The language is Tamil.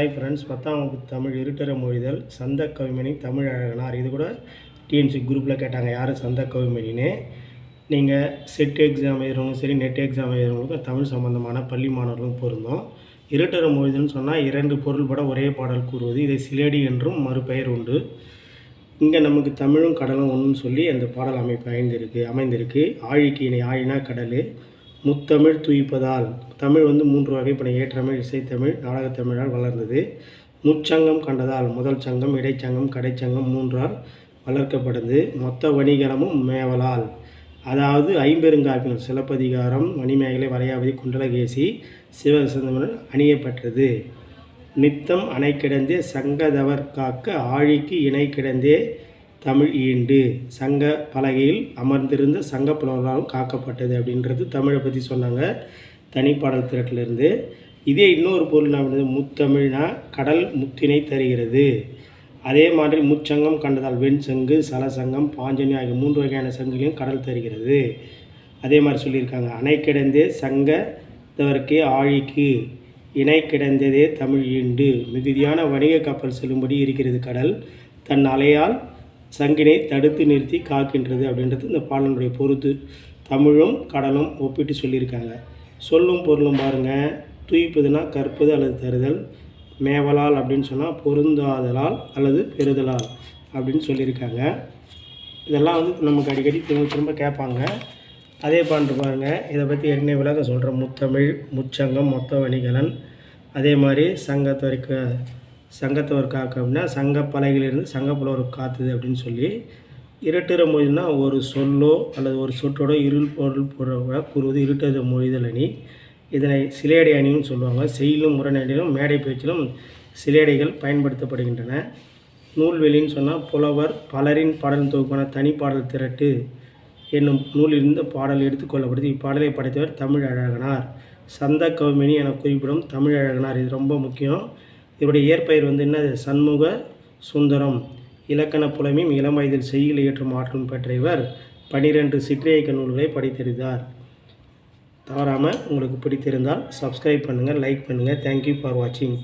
ஹாய் ஃப்ரெண்ட்ஸ் பத்தாம் வகுப்பு தமிழ் இருட்டர மொழிதல் சந்த கவிமணி தமிழ் அழகனார். இது கூட டிஎன்சி குரூப்பில் கேட்டாங்க யார் சந்த கவிமணின்னு? நீங்கள் செட் எக்ஸாம் எழுதுறவங்களும் சரி நெட் எக்ஸாம் எழுதுறவங்களுக்கும் தமிழ் சம்மந்தமான பள்ளி மாணவர்களும் பொருந்தும். இருட்டர மொழிதல்னு சொன்னால் இரண்டு பொருள்பட ஒரே பாடல் கூறுவது இதை சிலேடி என்றும் மறுபெயர் உண்டு. இங்கே நமக்கு தமிழும் கடலும் ஒன்றுன்னு சொல்லி அந்த பாடல் அமைப்பு அமைந்திருக்கு அமைந்திருக்கு. ஆழிக்கு இணை ஆழினா கடல். முத்தமிழ் துய்ப்பதால் தமிழ் வந்து மூன்று வகைப்படும். ஏற்றமிழ் இசைத்தமிழ் நாடகத்தமிழால் வளர்ந்தது. முச்சங்கம் கண்டதால் முதல் சங்கம் இடைச்சங்கம் கடைச்சங்கம் மூன்றால் வளர்க்கப்படுது. மொத்த வணிகரமும் மேவலால். அதாவது ஐம்பெருங்காப்பியங்கள் சிலப்பதிகாரம் மணிமேகலை வரையாவதி குண்டலகேசி சிவகசந்தமன் அணியப்பட்டது நித்தம் அணை கிடந்தே சங்கதவர் காக்க ஆழிக்கு இணை கிடந்தே தமிழ் ஈண்டு. சங்க பலகையில் அமர்ந்திருந்த சங்க புலவர்களாலும் காக்கப்பட்டது அப்படின்றது தமிழை பற்றி சொன்னாங்க. தனிப்பாடல் திரட்டிலிருந்து இதே இன்னொரு பொருள் என்ன முத்தமிழ்னா கடல் முத்தினை தருகிறது. அதே மாதிரி முச்சங்கம் கண்டதால் வெண் சங்கு சலசங்கம் பாஞ்சனி ஆகிய மூன்று வகையான சங்குகளையும் கடல் தருகிறது. அதே மாதிரி சொல்லியிருக்காங்க. அணை கிடந்தே சங்கத்தவர்க்கே ஆழிக்கு இணை கிடந்ததே தமிழ் ஈண்டு. மிகுதியான வணிக கப்பல் செல்லும்படி இருக்கிறது கடல். தன் அலையால் சங்கினை தடுத்து நிறுத்தி காக்கின்றது அப்படின்றது இந்த பாடலுடைய பொறுத்து தமிழும் கடலும் ஒப்பிட்டு சொல்லியிருக்காங்க. சொல்லும் பொருளும் பாருங்கள் தூய்ப்பதுனா கற்பது அல்லது தருதல். மேவலால் அப்படின்னு சொன்னால் பொருந்தாதலால் அல்லது பெறுதலால் அப்படின்னு சொல்லியிருக்காங்க. இதெல்லாம் வந்து நமக்கு அடிக்கடி திரும்ப திரும்ப கேட்பாங்க. அதே பாண்டு பாருங்கள் இதை பற்றி என்ன விளக்க சொல்கிறேன் முத்தமிழ் முச்சங்கம் மொத்த வணிகலன் அதே மாதிரி சங்கத்தவருக்கு சங்கத்தவர் காக்க அப்படின்னா சங்க பலகையிலிருந்து சங்கப்புலவர் காத்துது அப்படின்னு சொல்லி இரட்டுற மொழினா ஒரு சொல்லோ அல்லது ஒரு சொற்றோட இருள் பொருள் பொருள் கூறுவது இருட்டுற மொழிதல் அணி. இதனை சிலையடை அணின்னு சொல்லுவாங்க. செயலும் முரணடிலும் மேடை பேச்சிலும் சிலையடைகள் பயன்படுத்தப்படுகின்றன. நூல்வெளின்னு சொன்னால் புலவர் பலரின் பாடல் தொகுப்பான தனிப்பாடல் திரட்டு என்னும் நூலிலிருந்து பாடல் எடுத்துக்கொள்ளப்படுது இப்பாடலை படைத்தவர் தமிழ் அழகனார் சந்த கவுமினி என குறிப்பிடும் தமிழ் அழகனார் இது ரொம்ப முக்கியம். இவருடைய இயற்பெயர் வந்து என்ன? சண்முக சுந்தரம். இலக்கண புலமையும் இளம் வயதில் செய்யில் ஏற்றும் ஆற்றலும் பெற்ற இவர் பனிரெண்டு சிற்றியக்க நூல்களை படித்திருந்தார் தவறாமல் உங்களுக்கு பிடித்திருந்தால் சப்ஸ்கிரைப் பண்ணுங்கள் லைக் பண்ணுங்கள் தேங்க்யூ ஃபார் வாட்சிங்